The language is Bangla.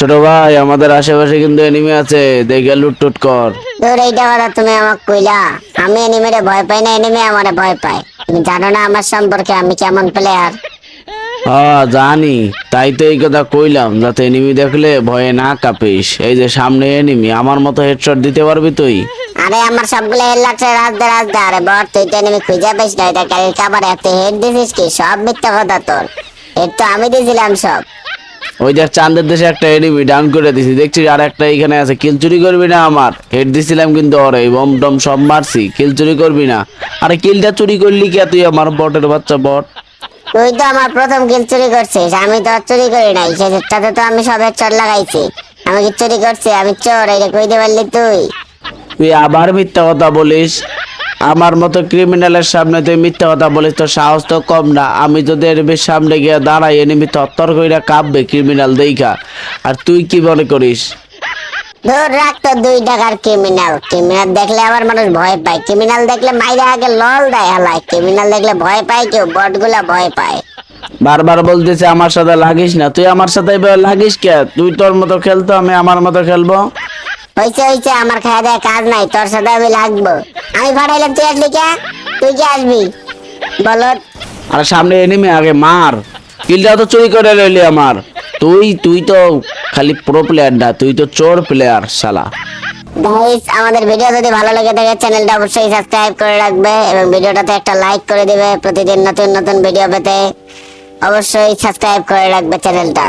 ছোট ভাই আমাদের আশেপাশে কিন্তু এনিমি আছে। দেখে লুটটুট কর। তোর এইটা কথা তুমি আমাকে কইলা। আমি এনিমেরে ভয় পাই না এনিমে আমারে ভয় পায়। তুমি জানো না আমার সম্পর্কে আমি কেমন প্লেয়ার হ্যাঁ জানি। তাই তো এই কথা কইলাম যাতে এনিমি দেখলে ভয়ে না কাঁপিস। এই যে সামনে এনিমি আমার মতো হেডশট দিতে পারবি তুই? আরে আমার সবগুলো হেড লাগছে রাজদে রাজদে। আরে বর তুই তো এনিমি খুঁজে পেস না। এটা কালির খাবার এত হেড দিছিস কি? সব মিথ্যা কথা তোর। হেড তো আমি দিয়েছিলাম সব। ওই যে চাঁদের দেশে একটা এনিমি ডাউন করে দিছি। দেখছিস আর একটা এখানে আছে কিল চুরি করবি না আমার? হেড দিছিলাম কিন্তু ওরে বম টম সব মারছি কিল চুরি করবি না? আরে কিলটা চুরি করলি কে তুই আমার বটের বাচ্চা বট? তুই তো আমার প্রথম কিল চুরি করছিস আমি তো আর চুরি করি নাই সেটাতে তো আমি সবের চোর লাগাইছি। আমি কি চুরি করছি? আমি চোর এটা কইতে পারলি তুই? তুই আবার মিথ্যা কথা বলিস? আমার মতো ক্রিমিনালের সামনে তুই মিথ্যা কথা বলিস তো সাহস তো কম না। আমি যদি এনিমির সামনে গিয়ে দাঁড়াই এনিমি তত্তর কইরা কাঁপবে ক্রিমিনাল দেইখা। আর তুই কি মনে করিস? দূর রাখ তো দুই টাকার ক্রিমিনাল ক্রিমিনাল দেখলে আবার মানুষ ভয় পায়। ক্রিমিনাল দেখলে মাইরে আগে লল দেয় হালায়। ক্রিমিনাল দেখলে ভয় পায় কেউ বটগুলা ভয় পায়। বারবার বলতেছে আমার সাথে লাগিস না। তুই আমার সাথে লাগিস কে? তুই তোর মতো খেলতো আমি আমার মতো খেলব? হইছে হইছে আমার খাওয়া দেয় কাজ নাই তোর সাথে আমি লাগবো। আমি ভাড়াইলাম তুই আসলি কে তুই কি আসবি? বলো আর সামনে এনিমি আগে মার। কিলটা তো চুরি করে রইলি আমার। তুই তুই তো খালি প্রো প্লেয়ার না তুই তো চোর প্লেয়ার শালা। গাইস আমাদের ভিডিও যদি ভালো লাগে থাকে চ্যানেলটা অবশ্যই সাবস্ক্রাইব করে রাখবে এবং ভিডিওটাতে একটা লাইক করে দিবে প্রতিদিন নতুন নতুন ভিডিও পেতে। অবশ্যই সাবস্ক্রাইব করে রাখবে চ্যানেলটা